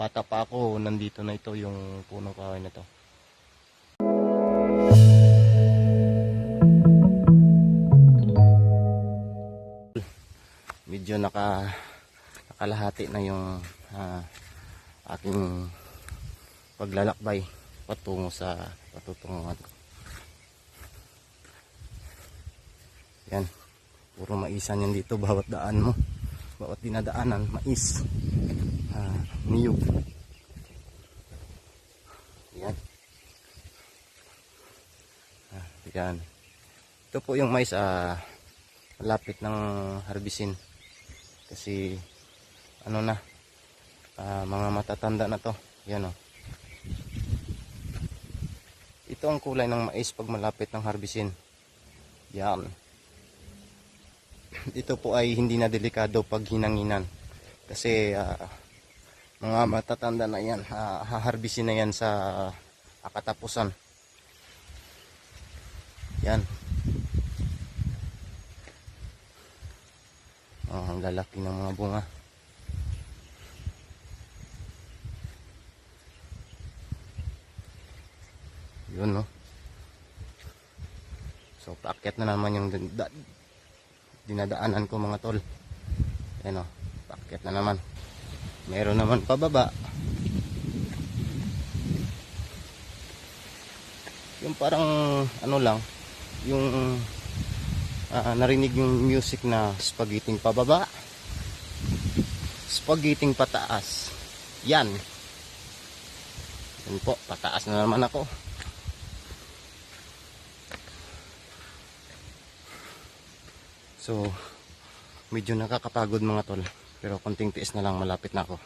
bata pa ako, nandito na ito yung punong kahoy na to. Medyo naka nakalahati na yung ah, aking paglalakbay patungo sa patutunguhan ko. Yan. Puro maisan yan dito bawat daan mo. Bawat dinadaanan, mais. Ah, niyog. Yan. Ah, yan. Ito po yung mais ah, malapit ng harbisin. Kasi ano na ah, mga matatanda na to. Yan oh. Ito ang kulay ng mais pag malapit ng harbisin. Yan. Ito po ay hindi na delikado pag hinanginan. Kasi ah, mga matatanda na yan, ah, haharbisin na yan sa ah, katapusan. Yan. Oh, ang lalaki ng mga bunga. Yun no. So paakyat na naman yung da- dinadaanan ko mga tol. Ayan o, paakyat na naman. Meron naman pababa. Yung parang ano lang, yung ah, narinig yung music na spaghetti pababa. Spaghetti pataas. Yan. Yan po, pataas na naman ako. So, medyo nakakapagod mga tol. Pero konting tiis na lang, malapit na ako.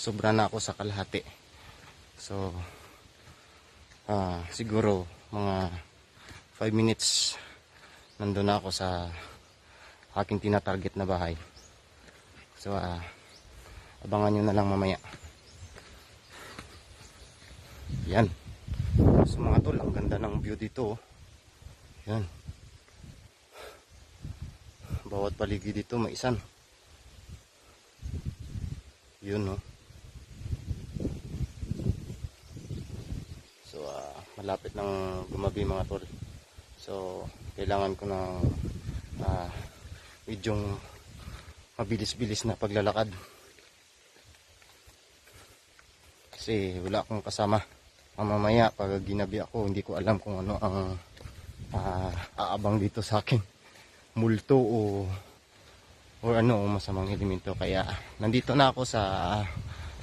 Sobra na ako sa kalahati. So, ah, siguro mga 5 minutes nandun na ako sa aking tinatarget na bahay. So, ah, abangan nyo na lang mamaya. Yan. So mga tol, ang ganda ng view dito. oh. Yan. Bawat paligid dito may isan. Yun no. So ah, malapit ng gumabi mga tol. So kailangan ko ng ah, medyong mabilis-bilis na paglalakad. Kasi wala akong kasama. Mamamaya pag ginabi ako, hindi ko alam kung ano ang ah, aabang dito sa akin multo o or ano masamang elemento. Kaya nandito na ako sa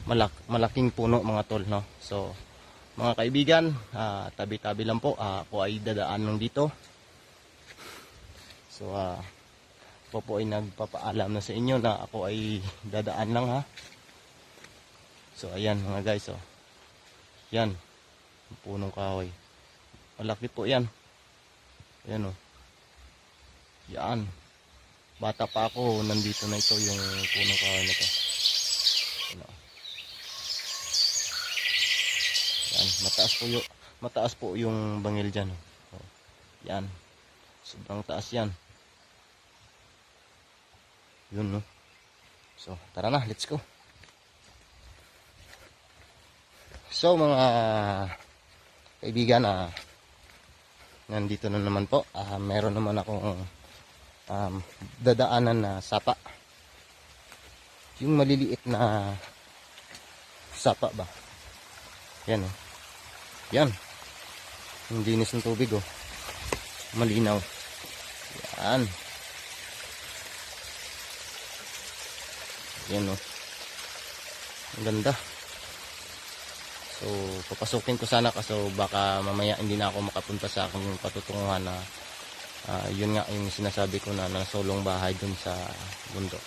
malak malaking puno mga tol no? So mga kaibigan ah, tabi-tabi lang po Ah, ako ay dadaan lang dito. So ah ako po ay nagpapaalam na sa inyo na ako ay dadaan lang ha? So ayan mga guys oh. Yan punong kahoy. Malaki po yan. Ayan o. Yan. Bata pa ako, nandito na ito yung punong kahoy na to. Ano. Yan, mataas po yung mataas po yung bangil diyan. Oh. Yan. Sobrang taas yan. Yun no. So, tara na, let's go. So, mga kaibigan, ah, nandito na naman po. Ah, meron naman akong um, dadaanan na sapa. Yung maliliit na sapa ba? Yan oh. Yan. Yung dinis ng tubig oh. Malinaw. Yan. Yan oh. Ang ganda. So, papasukin ko sana kaso baka mamaya hindi na ako makapunta sa aking patutunguhan na ah, yun nga yung sinasabi ko na nasolong bahay dun sa bundok.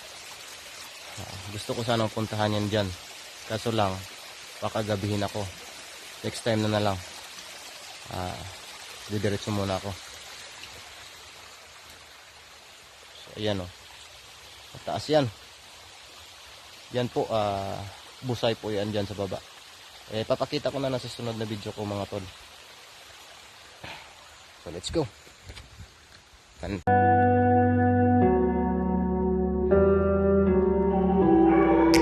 Ah, gusto ko sanang puntahan yan dyan. Kaso lang, baka ako. Next time na na lang. Ah, didiretso muna ako. So, ayan o. Mataas yan. Yan po, ah, busay po yan dyan sa baba. Eh, papakita ko na lang sa sunod na video ko mga tol. So, let's go. กัน